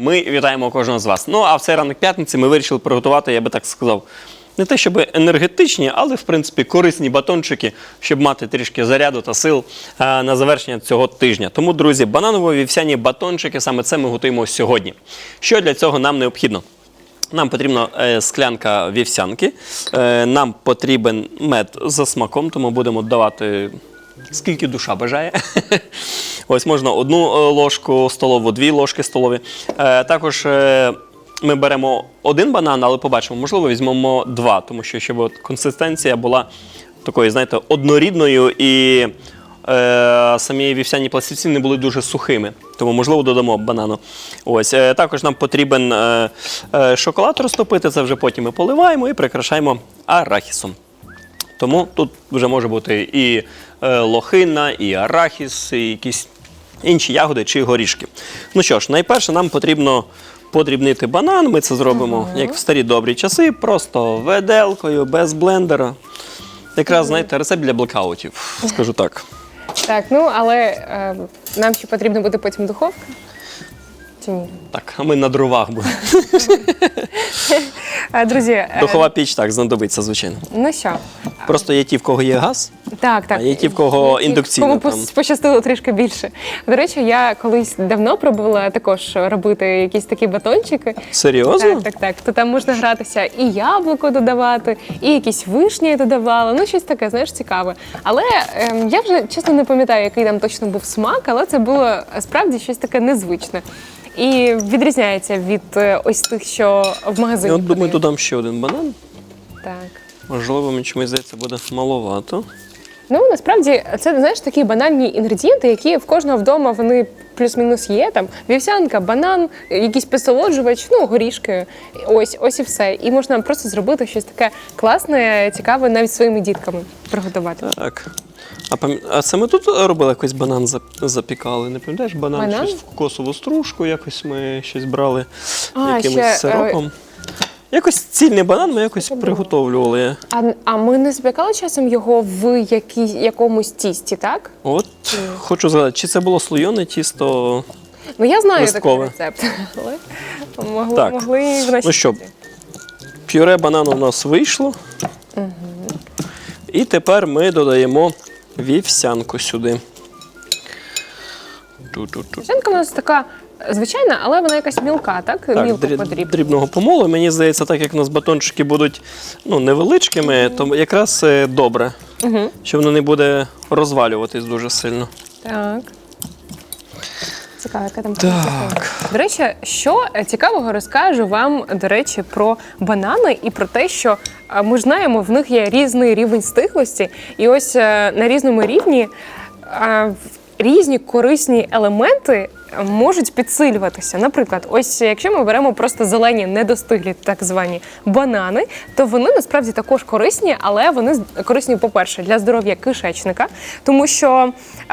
Ми вітаємо кожного з вас. Ну а в цей ранок п'ятниці ми вирішили приготувати, я би так сказав, не те, щоб енергетичні, але в принципі корисні батончики, щоб мати трішки заряду та сил е, на завершення цього тижня. Тому, друзі, бананово-вівсяні батончики саме це ми готуємо сьогодні. Що для цього нам необхідно? Нам потрібна е, склянка вівсянки, е, нам потрібен мед за смаком, тому будемо давати скільки душа бажає. Ось можна одну е, ложку столову, дві ложки столові. Е, також е, ми беремо один банан, але побачимо, можливо, візьмемо два, тому що щоб консистенція була такою, знаєте, однорідною і е, самі вівсяні пластівці не були дуже сухими. Тому, можливо, додамо банану. Ось. Е, також нам потрібен е, е, шоколад розтопити, це вже потім ми поливаємо і прикрашаємо арахісом. Тому тут вже може бути і е, лохина, і арахіс, і якісь інші ягоди чи горішки. Ну що ж, найперше нам потрібно подрібнити банан. Ми це зробимо як в старі добрі часи, просто веделкою, без блендера. Якраз, знаєте, рецепт для блокаутів, скажу так. Так, ну але е, нам ще потрібно буде потім духовка. Чи ні? Так, а ми на дровах будемо. Е, Друзі, е, Духова піч так знадобиться, звичайно. ну що? Просто є ті, в кого є газ. Так, так. А є ті, в кого індукційно Кому там. пос- пощастило трішки більше. До речі, я колись давно пробувала також робити якісь такі батончики. Серйозно? Так, так, так. То там можна гратися і яблуко додавати, і якісь вишні я додавала. Ну, щось таке, знаєш, цікаве. Але ем, я вже чесно не пам'ятаю, який там точно був смак, але це було е, справді щось таке незвичне. І відрізняється від е, ось тих, що в магазині. Я от думаю, продають. додам ще один банан. Так. Можливо, мені чомусь здається, буде маловато. Ну насправді це знаєш такі банальні інгредієнти, які в кожного вдома вони плюс-мінус є. Там вівсянка, банан, якийсь підсолоджувач, ну горішки. Ось, ось і все. І можна просто зробити щось таке класне, цікаве навіть своїми дітками приготувати. Так. А, пам... а це ми тут робили якось банан запікали? Не пам'ятаєш банан? Банан? Щось в кокосову стружку, якось ми щось брали А, якимось ще, е, сиропом. Якось цільний банан ми якось приготовлювали. А, а ми не запікали часом його в якій, якомусь тісті, так? От хочу згадати, чи це було слойоне тісто. Ну я знаю Листкове. такий рецепт, але могли, Так. могли і в нашій Ну що, студії. пюре банану у нас вийшло. І тепер ми додаємо вівсянку сюди. Ту-ту-ту. Вівсянка у нас така звичайна, але вона якась мілка, так? Так, Мілко дріб- потрібна. дрібного помолу. Мені здається, так як у нас батончики будуть ну, невеличкими, то якраз е, добре, Угу. що воно не буде розвалюватись дуже сильно. Так. Цікаво, яка там Так. До речі, що е, цікавого розкажу вам, до речі, про банани і про те, що е, ми ж знаємо, в них є різний рівень стиглості, і ось на різному рівні різні корисні елементи можуть підсилюватися. Наприклад, ось якщо ми беремо просто зелені недостиглі, так звані банани, то вони насправді також корисні, але вони корисні, по-перше, для здоров'я кишечника, тому що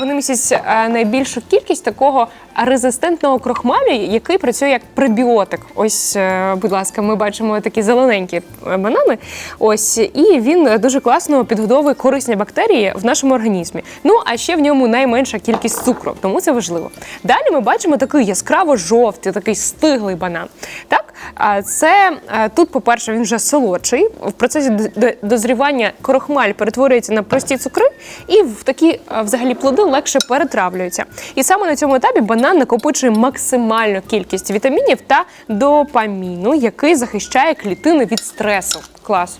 вони містять е, найбільшу кількість такого резистентного крохмалю, який працює як пребіотик. Ось, е, будь ласка, ми бачимо такі зелененькі е, банани. Ось і він дуже класно підгодовує корисні бактерії в нашому організмі. Ну а ще в ньому найменша кількість цукру, тому це важливо. Далі ми бачимо такий яскраво жовтий, такий стиглий банан. Так, а це е, тут, по-перше, він вже солодший. В процесі дозрівання крохмаль перетворюється на прості цукри, і в такі е, взагалі плоди легше перетравлюються. І саме на цьому етапі банан накопичує максимальну кількість вітамінів та допаміну, який захищає клітини від стресу. Клас.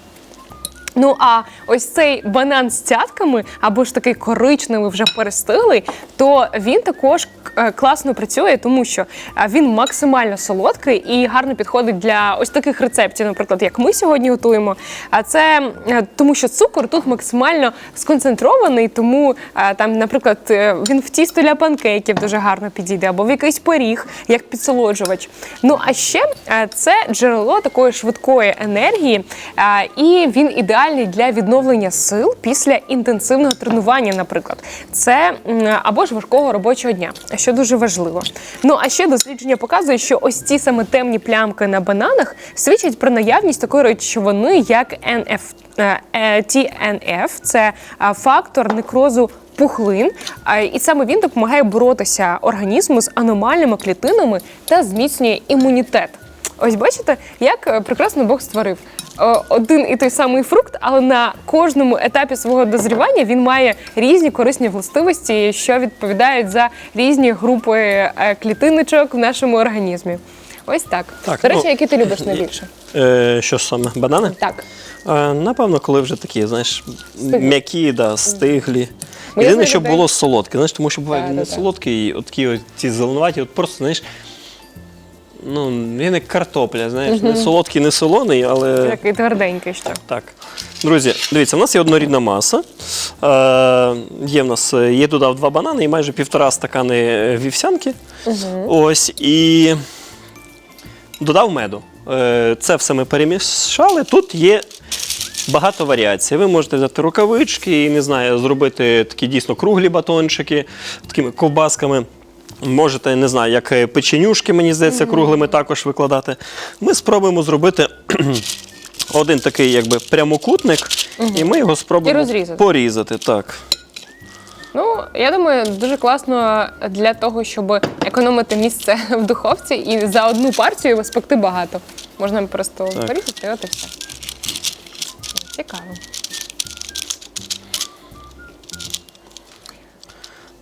Ну а ось цей банан з цятками, або ж такий коричневий, вже перестиглий, то він також е, класно працює, тому що е, він максимально солодкий і гарно підходить для ось таких рецептів, наприклад, як ми сьогодні готуємо. А це е, тому, що цукор тут максимально сконцентрований, тому там, наприклад, він в тісто для панкейків дуже гарно підійде, або в якийсь пиріг, як підсолоджувач. Ну а ще це джерело такої швидкої енергії, і він ідеальний для відновлення сил після інтенсивного тренування, наприклад. Це або ж важкого робочого дня, що дуже важливо. Ну а ще дослідження показує, що ось ці саме темні плямки на бананах свідчать про наявність такої речовини, як НФ. е, е, TNF – це фактор некрозу пухлин, і саме він допомагає боротися організму з аномальними клітинами та зміцнює імунітет. Ось бачите, як е, прекрасно Бог створив. Е, Один і той самий фрукт, але на кожному етапі свого дозрівання він має різні корисні властивості, що відповідають за різні групи е, клітиночок в нашому організмі. Ось так. Так, До речі, ну, які ти любиш найбільше? Е, що саме? Банани? Так. Е, напевно, коли вже такі, знаєш, м'які, да, стиглі. Єдине, щоб людей- було солодке, знаєш, тому що буває не солодкий, от такі ці зеленуваті, от просто, знаєш, ну, він як картопля, знаєш, не солодкий, не солоний, але. Такий тверденький ще. Так. Друзі, дивіться, у нас є однорідна маса. Е, є в нас е, є додав два банани і майже півтора стакани е, вівсянки. Ось і додав меду. Е, це все ми перемішали. Тут є багато варіацій. Ви можете взяти рукавички і не знаю, зробити такі дійсно круглі батончики такими ковбасками. Можете, не знаю, як е, печенюшки, мені здається, круглими також викладати. Ми спробуємо зробити один такий якби прямокутник, і ми його спробуємо І розрізати. порізати. Так. Ну, я думаю, дуже класно для того, щоб економити місце в духовці і за одну партію спекти багато. Можна просто порізати, от і все. Цікаво.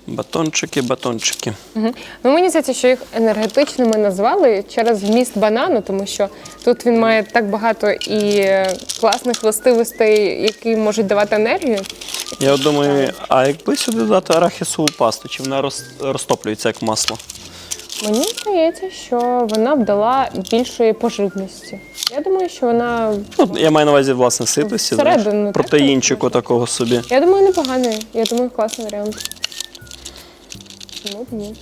Батончики, батончики. Мгм. Ну, мені здається, що їх енергетичними назвали через вміст банану, тому що тут він має так багато і е, класних властивостей, які можуть давати енергію. Я думаю, а якби сюди додати арахісову пасту, чи вона розтоплюється як масло? Мені здається, що вона б дала більшої поживності. Я думаю, що вона. Ну, я маю на увазі власне ситості, знаєш, так, протеїнчику такого собі. Я думаю, непоганий. Я думаю, класний варіант. Чому б ні?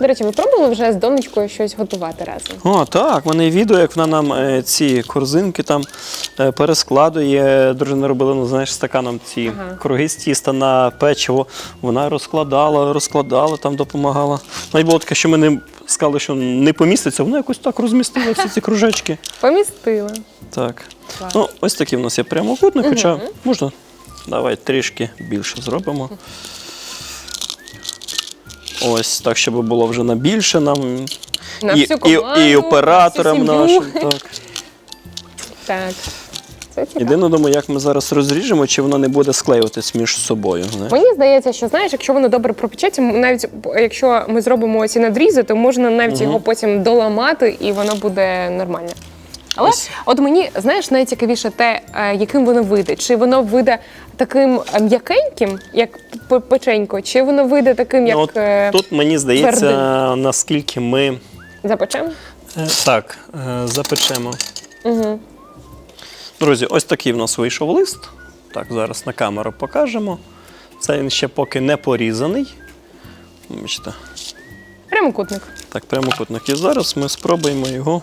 До речі, ви пробували вже з донечкою щось готувати разом? О, так, в мене відео, як вона нам е, ці корзинки там е, перескладує. Дружина робила, ну знаєш, стаканом ці Ага. круги з тіста на печиво. Вона розкладала, розкладала, там допомагала. Навіть було таке, що ми не сказали, що не поміститься, вона якось так розмістила всі ці кружечки. Помістила. Так. Клас. Ну, ось такий в нас є прямокутник, хоча можна. Давай трішки більше зробимо. Ось так, щоб було вже на більше нам. На і, всю і, команду, і операторам на всю нашим. сім'ю. Так. Так. Це цікаво. Єдине, думаю, як ми зараз розріжемо, чи воно не буде склеюватись між собою. знаєш. Мені здається, що знаєш, якщо воно добре пропечеться, навіть якщо ми зробимо ці надрізи, то можна навіть його потім доламати і воно буде нормально. Але Ось. от мені знаєш найцікавіше те, е, яким воно вийде. Чи воно вийде таким е, м'якеньким, як печенько, чи воно вийде таким, як Ну, от е, тут мені здається, твердий. наскільки ми запечем? е, так запечемо. Друзі, ось такий в нас вийшов лист. Так, зараз на камеру покажемо. Це він ще поки не порізаний. Бачите, Прямокутник. так, прямокутник. І зараз ми спробуємо його.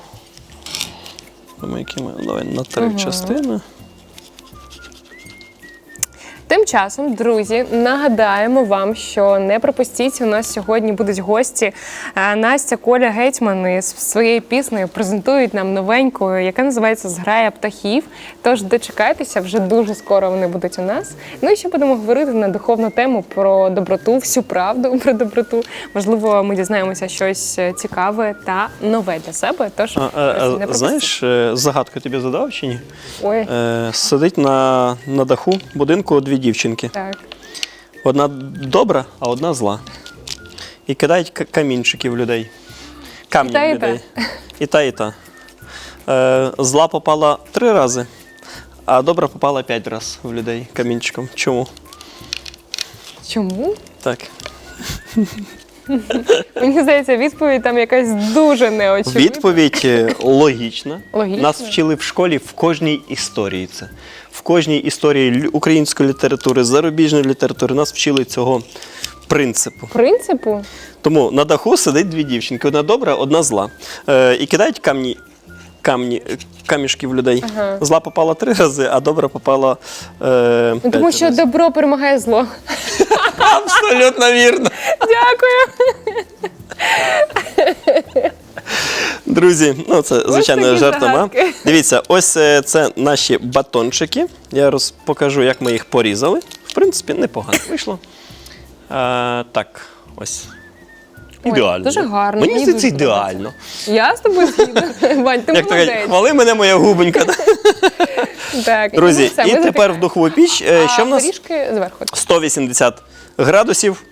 Думаю, які ми давай на три частини. Тим часом, друзі, нагадаємо вам, що не пропустіть. У нас сьогодні будуть гості. Е, Настя Коля Гетьман із своєю піснею презентують нам новеньку, яка називається Зграя птахів. Тож дочекайтеся, вже дуже скоро вони будуть у нас. Ну і ще будемо говорити на духовну тему про доброту, всю правду про доброту. Можливо, ми дізнаємося щось е, цікаве та нове для себе. Тож А, а, не знаєш, е, загадку тобі задав чи ні? ой, сидить на, на даху будинку дві дівчинки. так. Одна добра, а одна зла. І кидають камінчики в людей. Камні І та, в людей. І та, і та. Е, зла попала три рази, а добра попала п'ять разів в людей камінчиком. Чому? Чому? Так. Мені здається, відповідь там якась дуже неочевидна. Відповідь е, логічна. Логічна? Нас вчили в школі в кожній історії. Це. В кожній історії лю- української літератури, зарубіжної літератури нас вчили цього принципу. Принципу? Тому на даху сидить дві дівчинки: одна добра, одна зла. Е, і кидають камні, камні, е, камішки в людей. Ага. Зла попала три рази, а добра попала. Е, Ну, тому п'ять що разів. добро перемагає зло. Абсолютно вірно. Дякую. Друзі, ну це звичайно жартома. Дивіться, ось е, це наші батончики. Я роз покажу, як ми їх порізали. В принципі, непогано вийшло. так, ось. Ой, Ідеально. дуже гарно, Мені здається, дуже ідеально. Я з тобою згідна. Вань, ти Як молодець. кажуть, хвали мене моя губонька. Так, Друзі, ну, все, і тепер в духову піч. Е, А Що в нас? горішки зверху. 180 градусів.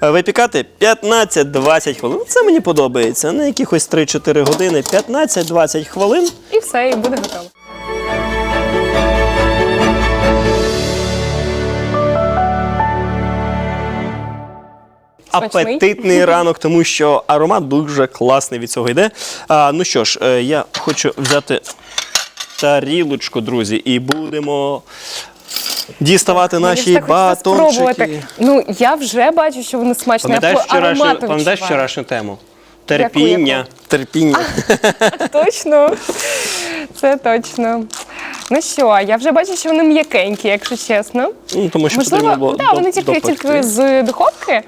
Випікати 15-20 хвилин. Ну, Це мені подобається. На якихось 3-4 години, 15-20 хвилин. І все, і буде готово. Апетитний ранок, тому що аромат дуже класний від цього йде. А, ну що ж, е, я хочу взяти тарілочку, друзі, і будемо діставати наші батончики. Ну, я вже бачу, що вони смачні. Пам'ятаєш я по вчорашню, аромату пам'ятаєш відчуваю. вчорашню тему? Терпіння. яку? Терпіння. Точно. Це точно. Ну що, я вже бачу, що вони м'якенькі, якщо чесно. Ну, тому що Можливо, потрібно було да, вони тільки, допекти. тільки з духовки.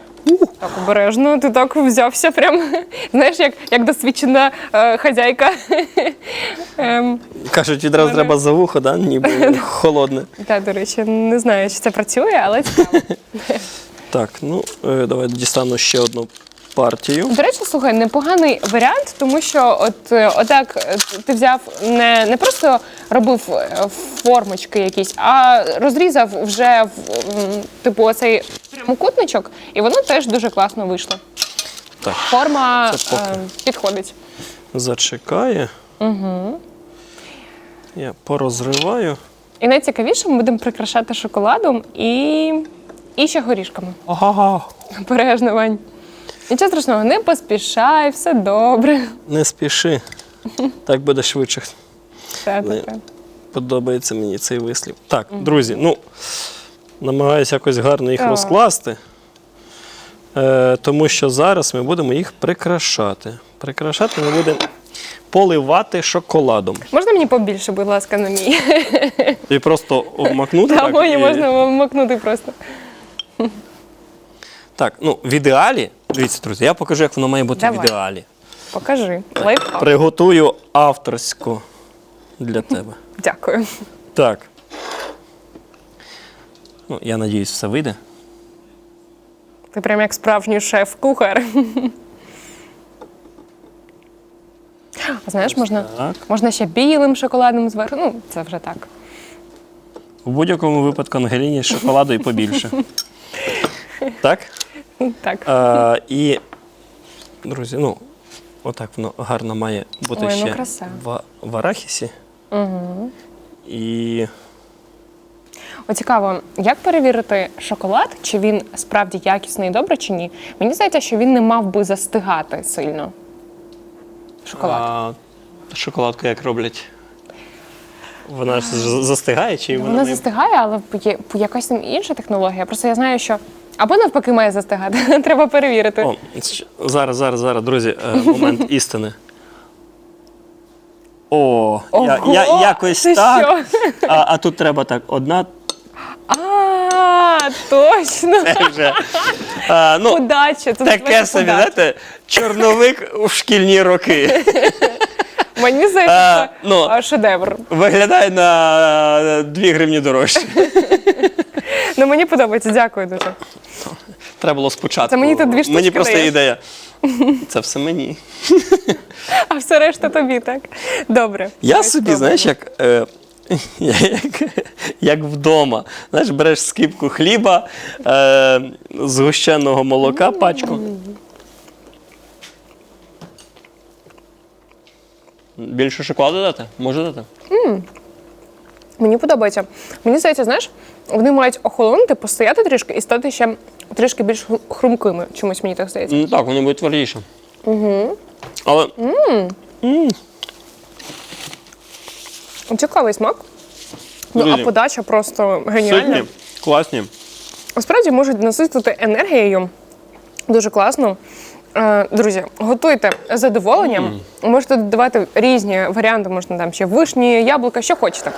Так обережно, ти так взявся прям. Знаєш, як, як досвідчена е, хазяйка. ем, Кажуть, відразу Мене- треба за вухо, да? ніби холодне. та, до речі, не знаю, чи це працює, але цікаво. Так, ну е, давай дістану ще одну партію. До речі, слухай, непоганий варіант, тому що от е, отак е, ти взяв не, не просто робив е, формочки якісь, а розрізав вже в м, типу оцей прямокутничок, і воно теж дуже класно вийшло. Так, Форма Це поки. е, підходить. зачекає. Угу. Я порозриваю. І найцікавіше ми будемо прикрашати шоколадом і, і ще горішками. Ага. Обережно, Вань. Нічого страшного, не поспішай, все добре. Не спіши. Так буде швидше. Та, Подобається мені цей вислів. Так, друзі, ну намагаюся якось гарно їх Так. розкласти. Е, тому що зараз ми будемо їх прикрашати. Прикрашати ми будемо поливати шоколадом. Можна мені побільше, будь ласка, на мій? І просто обмакнути. Та так, мої і- можна макнути просто. Так, ну в ідеалі, дивіться, друзі, я покажу, як воно має бути Давай. в ідеалі. Покажи. Лайфхак. Приготую авторську для тебе. Дякую. Так. Ну, я надіюсь, все вийде. Ти прям як справжній шеф-кухар. А знаєш, можна, Так. можна ще білим шоколадом зверху. Ну, це вже так. У будь-якому випадку Ангеліні шоколаду і побільше. Так? Так. А, і, друзі, ну, отак воно гарно має бути Ой, ну, ще краса. в, в арахісі. Угу. І О, цікаво, як перевірити шоколад, чи він справді якісний і добре, чи ні? Мені здається, що він не мав би застигати сильно. Шоколад. а, шоколадку як роблять? Вона ж з- застигає чи вона, Вона має- застигає, але є якась там інша технологія. Просто я знаю, що або навпаки має застигати. Треба перевірити. О, щ- зараз, зараз, зараз, друзі, е, момент істини. О, я, я, Ого, якось ти так. що? А, а тут треба так, одна А, точно. це вже. А, ну, Удача. Це таке називається собі, удача. знаєте, чорновик у шкільні роки. Мені здається, А, це ну. а, шедевр. Виглядає на 2 гривні дорожче. Ну мені подобається, дякую дуже. Треба було спочатку. Це мені тут дві штучки Мені просто даєш. ідея. Це все мені. А все решта тобі, так? Добре. Я Давай собі, спробуємо. знаєш, як, е, як, як вдома. Знаєш, береш скипку хліба, е, згущеного молока, пачку. Більше шоколаду дати? Може дати? Мені подобається. Мені здається, знаєш, вони мають охолонути, постояти трішки і стати ще трішки більш хрумкими. Чомусь мені так здається. Ну так, вони будуть твердіше. Угу. Але Цікавий смак. Ну, а Друзі, подача просто геніальна. ситні, класні. Насправді можуть наситити енергією. Дуже класно. Е, Друзі, готуйте з задоволенням. Можете додавати різні варіанти, можна там ще вишні, яблука, що хочете.